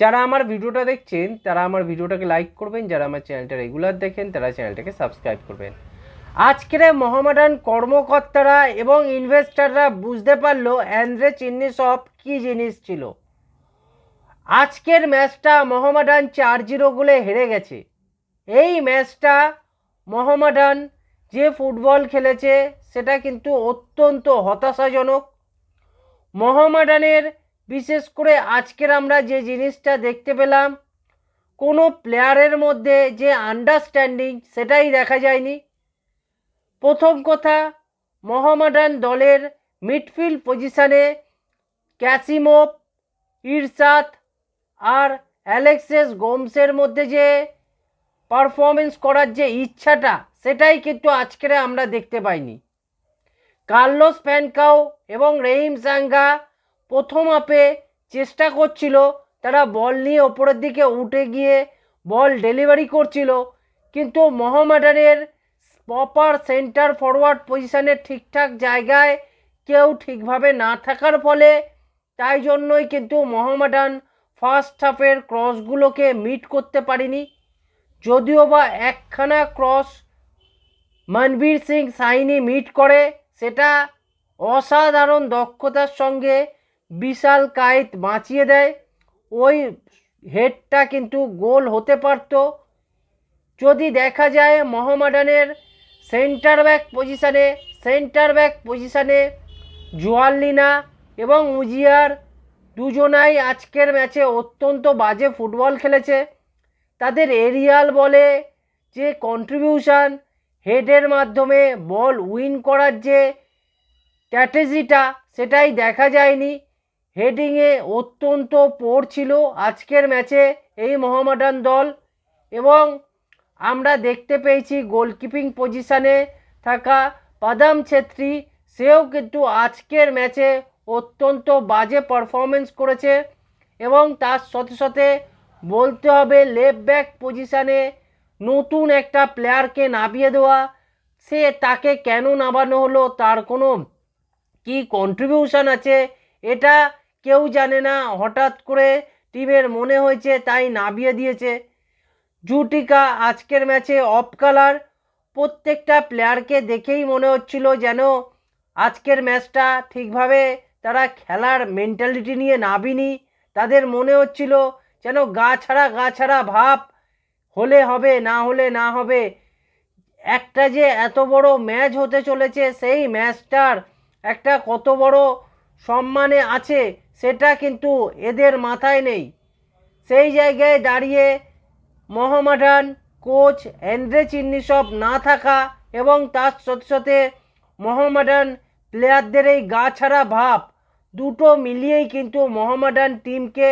যারা আমার ভিডিওটা দেখছেন, তারা আমার ভিডিওটাকে লাইক করবেন, যারা আমার চ্যানেলটা রেগুলার দেখেন, তারা চ্যানেলটাকে সাবস্ক্রাইব করবেন। আজকের মোহামেডান কর্মকর্তারা এবং ইনভেস্টাররা বুঝতে পারল অ্যান্ড্রে চিন্নি সব কী জিনিস ছিল। আজকের ম্যাচটা মোহামেডান চার জিরো গোলে হেরে গেছে। এই ম্যাচটা মোহামেডান যে ফুটবল খেলেছে, সেটা কিন্তু অত্যন্ত হতাশাজনক। মোহামেডানের বিশেষ করে আজকের আমরা যে জিনিসটা দেখতে পেলাম, কোনো প্লেয়ারের মধ্যে যে আন্ডারস্ট্যান্ডিং সেটাই দেখা যায়নি। প্রথম কথা, মোহামেডান দলের মিডফিল্ড পজিশানে ক্যাসিমোপ ইরসাত আর অ্যালেক্সেস গোমসের মধ্যে যে পারফরমেন্স করার যে ইচ্ছাটা, সেটাই কিন্তু আজকের আমরা দেখতে পাইনি। কার্লোস ফ্যানকাও এবং রহিম সাঙ্গা প্রথম আপে চেষ্টা করছিল, তারা বল নিয়ে ওপরের দিকে উঠে গিয়ে বল ডেলিভারি করছিল, কিন্তু মোহামেডানের প্রপার সেন্টার ফরওয়ার্ড পজিশানে ঠিকঠাক জায়গায় কেউ ঠিকভাবে না থাকার ফলে তাই জন্যই কিন্তু মোহামেডান ফার্স্ট হাফের ক্রসগুলোকে মিট করতে পারিনি। যদিও বা একখানা ক্রস মনবীর সিং সাইনি মিট করে, সেটা অসাধারণ দক্ষতার সঙ্গে বিশাল কায়েত বাঁচিয়ে দেয়। ওই হেডটা কিন্তু গোল হতে পারত। যদি দেখা যায় মোহামেডানের সেন্টার ব্যাক পজিশানে, সেন্টার ব্যাক পজিশানে জোয়াল্লিনা এবং উজিয়ার দুজনাই আজকের ম্যাচে অত্যন্ত বাজে ফুটবল খেলেছে। তাদের এরিয়াল বলে যে কন্ট্রিবিউশন হেডের মাধ্যমে বল উইন করার যে স্ট্র্যাটেজিটা সেটাই দেখা যায়নি। হেডিংয়ে অত্যন্ত পোর ছিল আজকের ম্যাচে এই মোহামেডান দল। এবং আমরা দেখতে পেয়েছি গোলকিপিং পজিশানে থাকা পাদাম ছেত্রী, সেও কিন্তু আজকের ম্যাচে অত্যন্ত বাজে পারফরমেন্স করেছে। এবং তার সাথে সাথে বলতে হবে লেফট ব্যাক পজিশানে নতুন একটা প্লেয়ারকে নামিয়ে দেওয়া। সে তাকে কেন নামানো হলো, তার কোনো কি কন্ট্রিবিউশন আছে, এটা কেউ জানে না, হঠাৎ করে টিমের মনে হয়েছে, তাই নামিয়ে দিয়েছে। জুটিকা আজকের ম্যাচে অফ কালার। প্রত্যেকটা প্লেয়ারকে দেখেই মনে হচ্ছিল যেন আজকের ম্যাচটা ঠিকভাবে তারা খেলার মেন্টালিটি নিয়ে নাবিনি। তাদের মনে হচ্ছিল যেন গা ছাড়া গা ছাড়া ভাব, হলে হবে, না হলে না হবে। একটা যে এত বড় ম্যাচ হতে চলেছে, সেই ম্যাচটার একটা কত বড় সম্মানে আছে সেটা কিন্তু এদের মাথায় নেই। সেই জায়গায় দাঁড়িয়ে মোহামেডান, কোচ অ্যান্ড্রে চিন্নিসব না থাকা এবং তার সাথে সাথে মোহামেডান প্লেয়ারদের এই গা ছাড়া ভাব দুটো মিলিয়েই কিন্তু মোহামেডান টিমকে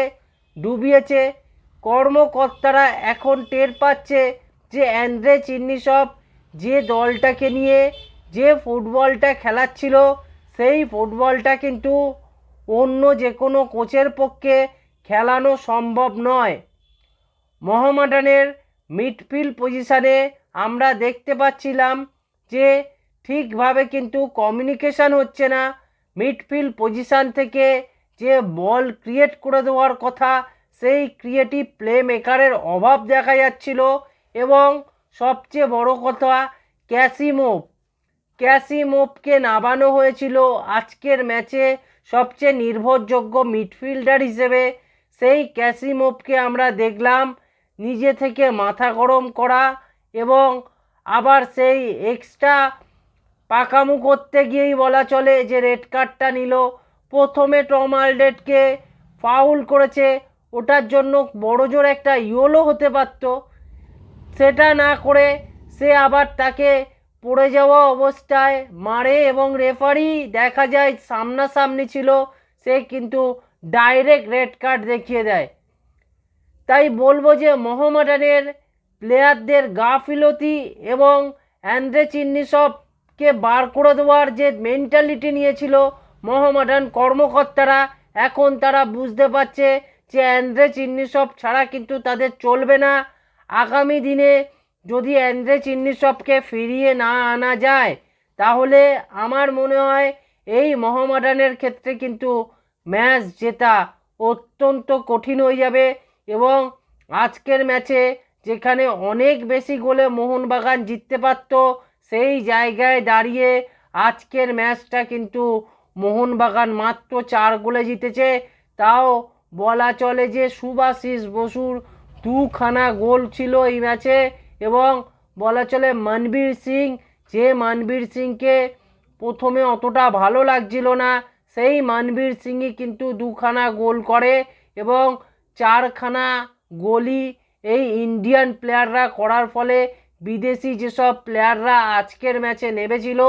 ডুবিয়েছে। কর্মকর্তারা এখন টের পাচ্ছে যে অ্যান্ড্রে চিন্নি চিন্নিসব যে দলটাকে নিয়ে যে ফুটবলটা খেলাচ্ছিল, সেই ফুটবলটা কিন্তু অন্য যে কোনো কোচের পক্ষে খেলানো সম্ভব নয়। মোহামেডানের মিডফিল্ড পজিশানে আমরা দেখতে পাচ্ছিলাম যে ঠিকভাবে কিন্তু কমিউনিকেশান হচ্ছে না। মিডফিল্ড পজিশান থেকে যে বল ক্রিয়েট করে দেওয়ার কথা, সেই ক্রিয়েটিভ প্লে মেকারের অভাব দেখা যাচ্ছিল এবং সবচেয়ে বড় কথা, ক্যাসিমোভ। ক্যাসিমোভকে নামানো হয়েছিল আজকের ম্যাচে সবচেয়ে নির্ভরযোগ্য মিডফিল্ডার হিসেবে সেই ক্যাসিমোভকে আমরা দেখলাম নিজে থেকে মাথা গরম করা এবং আবার সেই এক্সট্রা পাকামু করতে গিয়েই বলা চলে যে রেড কার্ডটা নিল। প্রথমে টম আলডেটকে ফাউল করেছে। ওটার জন্য বড় জোর একটা ইয়োলো হতে পারতো। সেটা না করে সে আবার তাকে পড়ে যাওয়া অবস্থায় মারে এবং রেফারি দেখা যায় সামনাসামনি ছিল, সে কিন্তু ডাইরেক্ট রেড কার্ড দেখিয়ে দেয়। তাই বলব যে মোহামেডানের প্লেয়ারদের গাফিলতি এবং অ্যান্ড্রে চিন্নিসবকে বার করে দেওয়ার যে মেন্টালিটি নিয়েছিল মোহামেডান কর্মকর্তারা, এখন তারা বুঝতে পারছে যে অ্যান্ড্রে চিন্নিসব ছাড়া কিন্তু তাদের চলবে না। আগামী দিনে যদি অ্যান্ড্রে চিন্নিসবকে ফিরিয়ে না আনা যায়, তাহলে আমার মনে হয় এই মোহামেডানের ক্ষেত্রে কিন্তু ম্যাচ জেতা অত্যন্ত কঠিন হয়ে যাবে এবং আজকের ম্যাচে যেখানে অনেক বেশি গোলে মোহনবাগান জিততে পারত, সেই জায়গায় দাঁড়িয়ে আজকের ম্যাচটা কিন্তু মোহনবাগান মাত্র চার গোলে জিতেছে। তাও বলা চলে যে সুভাশিস বসুর দুখানা গোল ছিল এই ম্যাচে। এবং বলা চলে মানবীর সিং, যে মানবীর সিংকে প্রথমে অতটা ভালো লাগছিল না, সেই মানবীর সিংই কিন্তু দুখানা গোল করে এবং চারখানা গোলই এই ইন্ডিয়ান প্লেয়াররা করার ফলে বিদেশি যেসব প্লেয়াররা আজকের ম্যাচে নেমেছিল,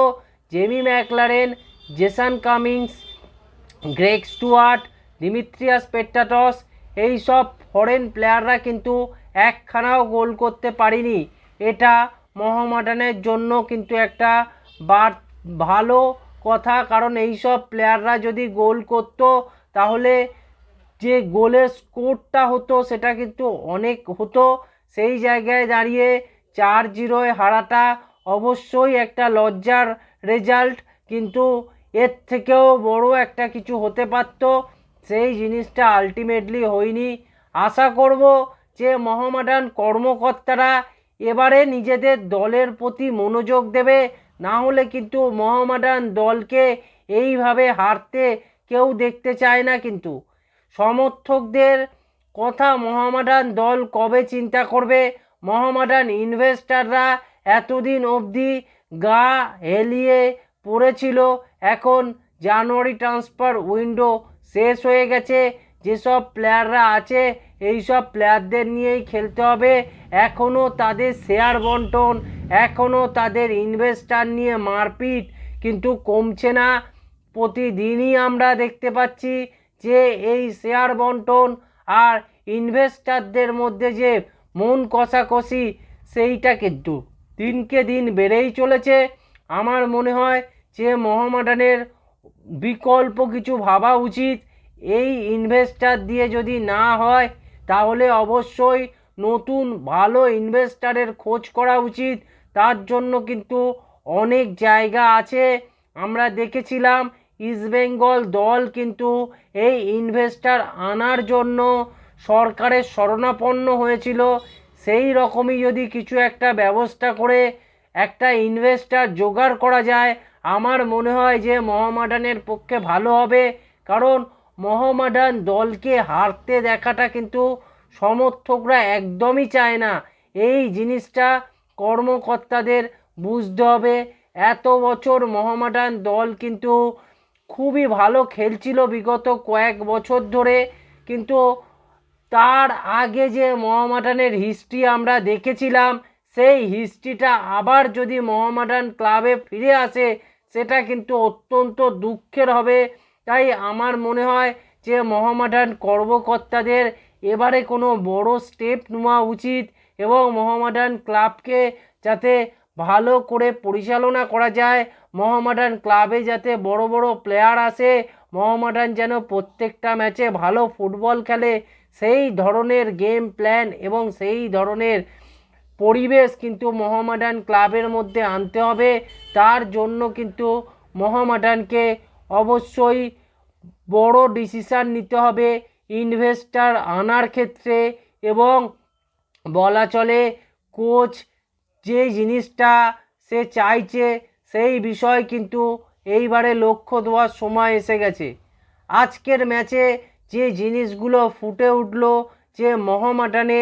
Jamie Maclaren, Jason Cummings, Greg Stewart Dimitrios Petratos এই সব ফরেন প্লেয়াররা কিন্তু একখানাও গোল করতে পারিনি। এটা মোহামেডানের জন্য কিন্তু একটা বার, ভালো কথা। কারণ এই সব প্লেয়াররা যদি গোল করতো, তাহলে যে গোলের স্কোরটা হতো, সেটা কিন্তু অনেক হতো। সেই জায়গায় দাঁড়িয়ে চার জিরোয় হারাটা অবশ্যই একটা লজ্জার রেজাল্ট। কিন্তু এর থেকেও বড় একটা কিছু হতে পারত। সেই জিনিসটা আলটিমেটলি হয়নি। আশা করব যে মহামাডান কর্মকর্তারা এবারে নিজেদের দলের প্রতি মনোযোগ দেবে, না হলে কিন্তু মহামাডান দলকে এইভাবে হারতে কেউ দেখতে চায় না কিন্তু। সমর্থকদের কথা মহামাডান দল কবে চিন্তা করবে? মহামাডান ইনভেস্টাররা এতদিন অবধি গা হেলিয়ে পড়েছিল, এখন জানুয়ারি ট্রান্সফার উইন্ডো শেষ হয়ে গেছে। যেসব প্লেয়াররা আছে এই সব প্লেয়ারদের নিয়েই খেলতে হবে। এখনও তাদের শেয়ার বন্টন এখনও তাদের ইনভেস্টার নিয়ে মারপিট কিন্তু কমছে না। প্রতিদিনই আমরা দেখতে পাচ্ছি যে এই শেয়ার বন্টন আর ইনভেস্টারদের মধ্যে যে মন কষাকষি, সেইটা কিন্তু দিনকে দিন বেড়েই চলেছে। আমার মনে হয় যে মহামাডানের বিকল্প কিছু ভাবা উচিত। এই ইনভেস্টার দিয়ে যদি না হয়, তাহলে অবশ্যই নতুন ভালো ইনভেস্টারের খোঁজ করা উচিত। তার জন্য কিন্তু অনেক জায়গা আছে। আমরা দেখেছিলাম ইস্টবেঙ্গল দল কিন্তু এই ইনভেস্টার আনার জন্য সরকারের শরণাপন্ন হয়েছিল। সেই রকমই যদি কিছু একটা ব্যবস্থা করে একটা ইনভেস্টার জোগাড় করা যায়, আমার মনে হয় যে মহামাডানের পক্ষে ভালো হবে। কারণ মহামাডান দলকে হারতে দেখাটা কিন্তু সমর্থকরা একদমই চায় না। এই জিনিসটা কর্মকর্তাদের বুঝতে হবে। এত বছর মহামাডান দল কিন্তু খুবই ভালো খেলছিল বিগত কয়েক বছর ধরে। কিন্তু তার আগে যে মহামাডানের হিস্ট্রি আমরা দেখেছিলাম, সেই হিস্ট্রিটা আবার যদি মহামাডান ক্লাবে ফিরে আসে, সেটা কিন্তু অত্যন্ত দুঃখের হবে। তাই আমার মনে হয় যে মহামাডান কর্মকর্তাদের এবারে কোনো বড় স্টেপ নেওয়া উচিত এবং মহামাডান ক্লাবকে যাতে ভালো করে পরিচালনা করা যায় মহামাডান ক্লাবে যাতে বড় বড় প্লেয়ার আসে মহামাডান যেন প্রত্যেকটা ম্যাচে ভালো ফুটবল খেলে, সেই ধরনের গেম প্ল্যান এবং সেই ধরনের পরিবেশ কিন্তু মহামাডান ক্লাবের মধ্যে আনতে হবে। তার জন্য কিন্তু মহামাডানকে অবশ্যই বড় ডিসিশান নিতে হবে ইনভেস্টার আনার ক্ষেত্রে এবং বলা চলে কোচ যে জিনিসটা সে চাইছে সেই বিষয় কিন্তু এইবারে লক্ষ্য দেওয়ার সময় এসে গেছে। আজকের ম্যাচে যে জিনিসগুলো ফুটে উঠল, যে মহামাডানে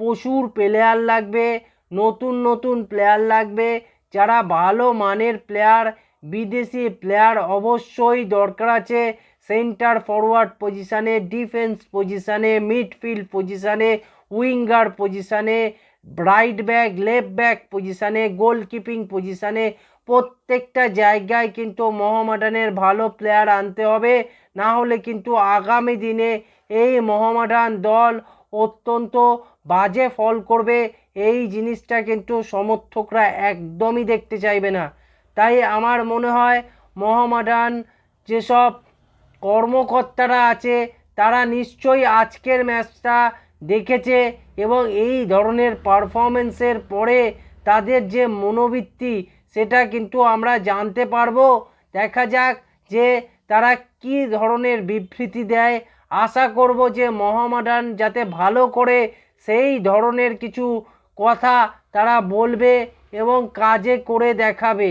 প্রচুর প্লেয়ার লাগবে, নতুন নতুন প্লেয়ার লাগবে, যারা ভালো মানের প্লেয়ার বিদেশি প্লেয়ার অবশ্যই দরকার আছে সেন্টার ফরওয়ার্ড পজিশানে ডিফেন্স পজিশানে মিডফিল্ড পজিশানে উইঙ্গার পজিশানে রাইট ব্যাক লেফট ব্যাক পজিশানে গোলকিপিং পজিশানে প্রত্যেকটা জায়গায় কিন্তু মহামাডানের ভালো প্লেয়ার আনতে হবে। না হলে কিন্তু আগামী দিনে এই মহামাডান দল অত্যন্ত বাজে ফল করবে। এই জিনিসটা কিন্তু সমর্থকরা একদমই দেখতে চাইবে না। তাই আমার মনে হয় মহামাডান যেসব কর্মকর্তারা আছে, তারা নিশ্চয়ই আজকের ম্যাচটা দেখেছে এবং এই ধরনের পারফরমেন্সের পরে তাদের যে মনোবৃত্তি, সেটা কিন্তু আমরা জানতে পারব। দেখা যাক যে তারা কী ধরনের বিবৃতি দেয়। আশা করব যে মহামাডান যাতে ভালো করে সেই ধরনের কিছু কথা তারা বলবে এবং কাজে করে দেখাবে।